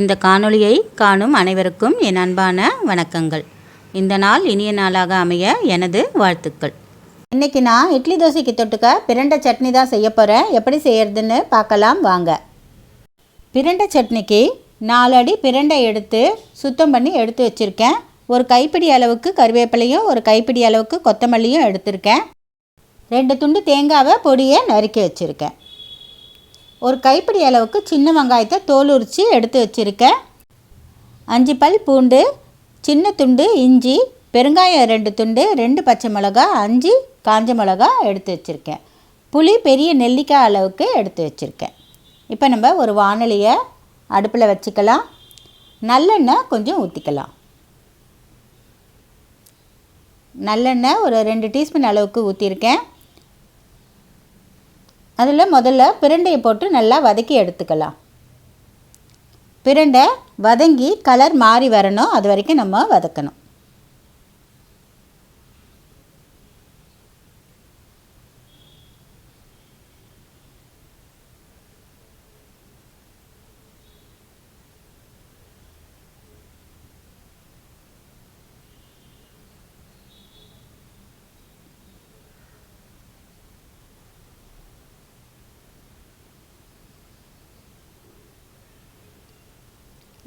இந்த காணொளியை காணும் அனைவருக்கும் என் அன்பான வணக்கங்கள். இந்த நாள் இனிய நாளாக அமைய எனது வாழ்த்துக்கள். இன்றைக்கி நான் இட்லி தோசைக்கு தொட்டுக்க பிரண்டை சட்னி தான் செய்ய போகிறேன் எப்படி செய்யறதுன்னு பார்க்கலாம் வாங்க. பிரண்டை சட்னிக்கு நாலு அடி பிரண்டை எடுத்து சுத்தம் பண்ணி எடுத்து வச்சுருக்கேன். ஒரு கைப்பிடி அளவுக்கு கருவேப்பிலையும் ஒரு கைப்பிடி அளவுக்கு கொத்தமல்லியும் எடுத்திருக்கேன். ரெண்டு துண்டு தேங்காவை பொடியை நறுக்கி வச்சுருக்கேன். ஒரு கைப்பிடி அளவுக்கு சின்ன வெங்காயத்தை தோல் உரித்து எடுத்து வச்சுருக்கேன் அஞ்சு பல் பூண்டு சின்ன துண்டு இஞ்சி பெருங்காயம் ரெண்டு துண்டு ரெண்டு பச்சை மிளகா அஞ்சு காஞ்ச மிளகா எடுத்து வச்சுருக்கேன் புளி பெரிய நெல்லிக்காய் அளவுக்கு எடுத்து வச்சுருக்கேன் இப்போ நம்ம ஒரு வானொலியை அடுப்பில் வச்சுக்கலாம். நல்லெண்ணெய் கொஞ்சம் ஊற்றிக்கலாம் நல்லெண்ணெய் ஒரு ரெண்டு டீஸ்பூன் அளவுக்கு ஊற்றிருக்கேன் அதில் முதல்ல பிரண்டையை போட்டு நல்லா வதக்கி எடுத்துக்கலாம். பிரண்டை வதங்கி கலர் மாறி வரணும். அது வரைக்கும் நம்ம வதக்கணும்.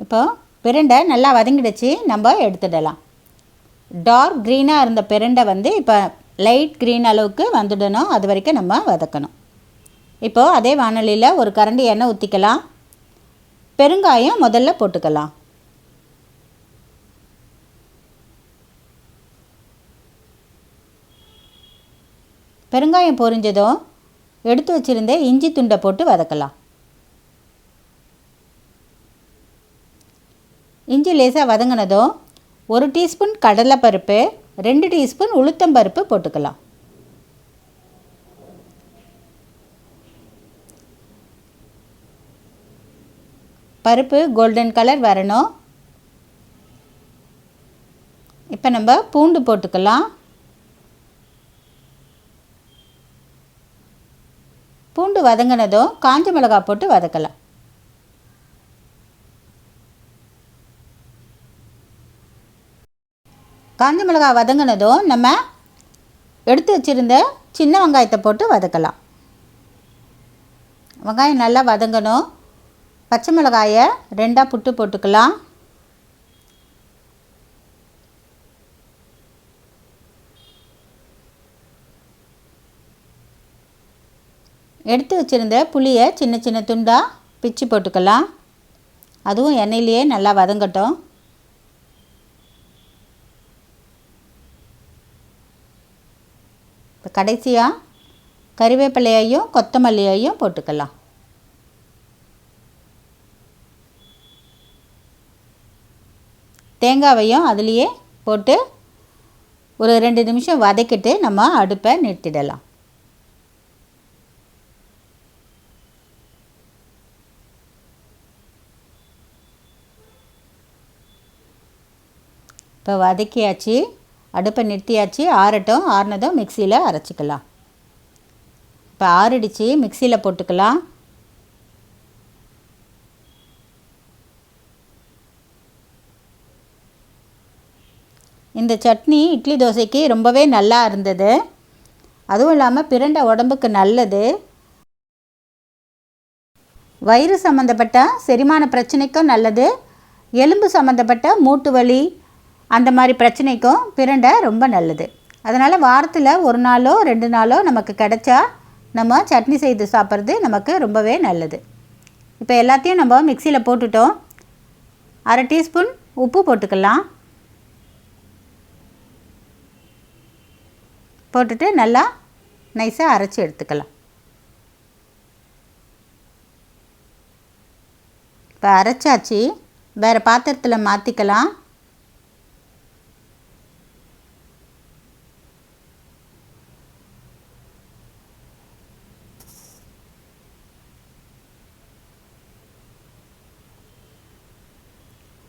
இப்போ பிரண்டை நல்லா வதங்கிடுச்சு நம்ம எடுத்துடலாம். டார்க் க்ரீனாக இருந்த பிரண்டை வந்து இப்போ லைட் க்ரீன் அளவுக்கு வந்துடணும் அது வரைக்கும் நம்ம வதக்கணும். இப்போது அதே வானொலியில் ஒரு கரண்டி எண்ணெய் ஊற்றிக்கலாம் பெருங்காயம் முதல்ல போட்டுக்கலாம். பெருங்காயம் பொரிஞ்சதும் எடுத்து வச்சுருந்த இஞ்சி துண்டை போட்டு வதக்கலாம். இஞ்சி லேசாக வதங்கினதும் ஒரு டீஸ்பூன் கடலைப்பருப்பு ரெண்டு டீஸ்பூன் உளுத்தம்பருப்பு போட்டுக்கலாம். பருப்பு கோல்டன் கலர் வரணும். இப்போ நம்ம பூண்டு போட்டுக்கலாம். பூண்டு வதங்கினதும் காஞ்ச மிளகாய் போட்டு வதக்கலாம். காஞ்ச மிளகாய் வதங்கினதும் நம்ம எடுத்து வச்சுருந்த சின்ன வெங்காயத்தை போட்டு வதக்கலாம். வெங்காயம் நல்லா வதங்கணும். பச்சை மிளகாயை ரெண்டாக புட்டு போட்டுக்கலாம். எடுத்து வச்சுருந்த புளியை சின்ன சின்ன துண்டாக பிச்சு போட்டுக்கலாம். அதுவும் எண்ணெயிலேயே நல்லா வதங்கட்டும் இப்போ கடைசியாக கறிவேப்பிலையையும் கொத்தமல்லியையும் போட்டுக்கலாம். தேங்காவையும் அதுலேயே போட்டு ஒரு ரெண்டு நிமிஷம் வதக்கிட்டு நம்ம அடுப்பை நிறுத்திடலாம். இப்போ வதக்கியாச்சு. அடுப்பை நிறுத்தியாச்சு ஆறட்டும் ஆறுனதும் மிக்சியில் அரைச்சிக்கலாம். இப்போ ஆறிடுச்சு மிக்சியில் போட்டுக்கலாம். இந்த சட்னி இட்லி தோசைக்கு ரொம்பவே நல்லா இருந்தது. அதுவும் இல்லாமல் பிரண்டை உடம்புக்கு நல்லது. வயிறு சம்மந்தப்பட்ட செரிமான பிரச்சனைக்கும் நல்லது. எலும்பு சம்மந்தப்பட்ட மூட்டு வலி அந்த மாதிரி பிரச்சனைக்கும் பிரண்டை ரொம்ப நல்லது. அதனால் வாரத்தில் ஒரு நாளோ ரெண்டு நாளோ நமக்கு கிடைச்சா நம்ம சட்னி செய்து சாப்பிட்றது நமக்கு ரொம்பவே நல்லது. இப்போ எல்லாத்தையும் நம்ம மிக்சியில் போட்டுட்டோம். அரை டீஸ்பூன் உப்பு போட்டுக்கலாம். போட்டுட்டு நல்லா நைஸாக அரைச்சி எடுத்துக்கலாம். இப்போ அரைச்சாச்சு. வேறு பாத்திரத்தில் மாற்றிக்கலாம்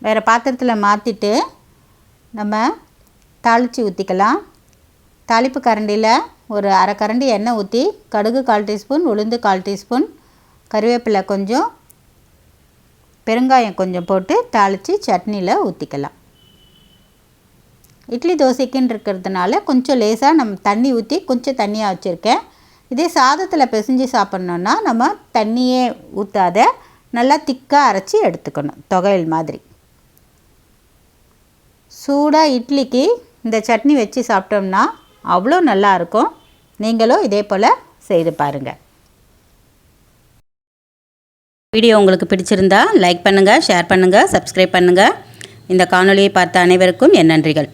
வேறு பாத்திரத்தில் மாற்றிட்டு நம்ம தாளித்து ஊற்றிக்கலாம் தாளிப்பு கரண்டியில் ஒரு அரை கரண்டி எண்ணெய் ஊற்றி கடுகு கால் டீஸ்பூன் உளுந்து கால் டீஸ்பூன் கருவேப்பிலை கொஞ்சம் பெருங்காயம் கொஞ்சம் போட்டு தாளித்து சட்னியில் ஊற்றிக்கலாம் இட்லி தோசைக்குன்னு இருக்கிறதுனால கொஞ்சம் லேசாக நம்ம தண்ணி ஊற்றி கொஞ்சம் தண்ணியாக வச்சுருக்கேன். இதே சாதத்தில் பிசைஞ்சு சாப்பிட்ணுன்னா நம்ம தண்ணியே ஊற்றாத நல்லா திக்காக அரைச்சி எடுத்துக்கணும். தொகையல் மாதிரி. சூடாக இட்லிக்கு இந்த சட்னி வச்சு சாப்பிட்டோம்னா அவ்வளோ நல்லாயிருக்கும். நீங்களும் இதே போல் செய்து பாருங்கள் வீடியோ உங்களுக்கு பிடிச்சிருந்தா லைக் பண்ணுங்கள் ஷேர் பண்ணுங்கள் சப்ஸ்கிரைப் பண்ணுங்கள் இந்த காணொலியை பார்த்த அனைவருக்கும் என் நன்றிகள்.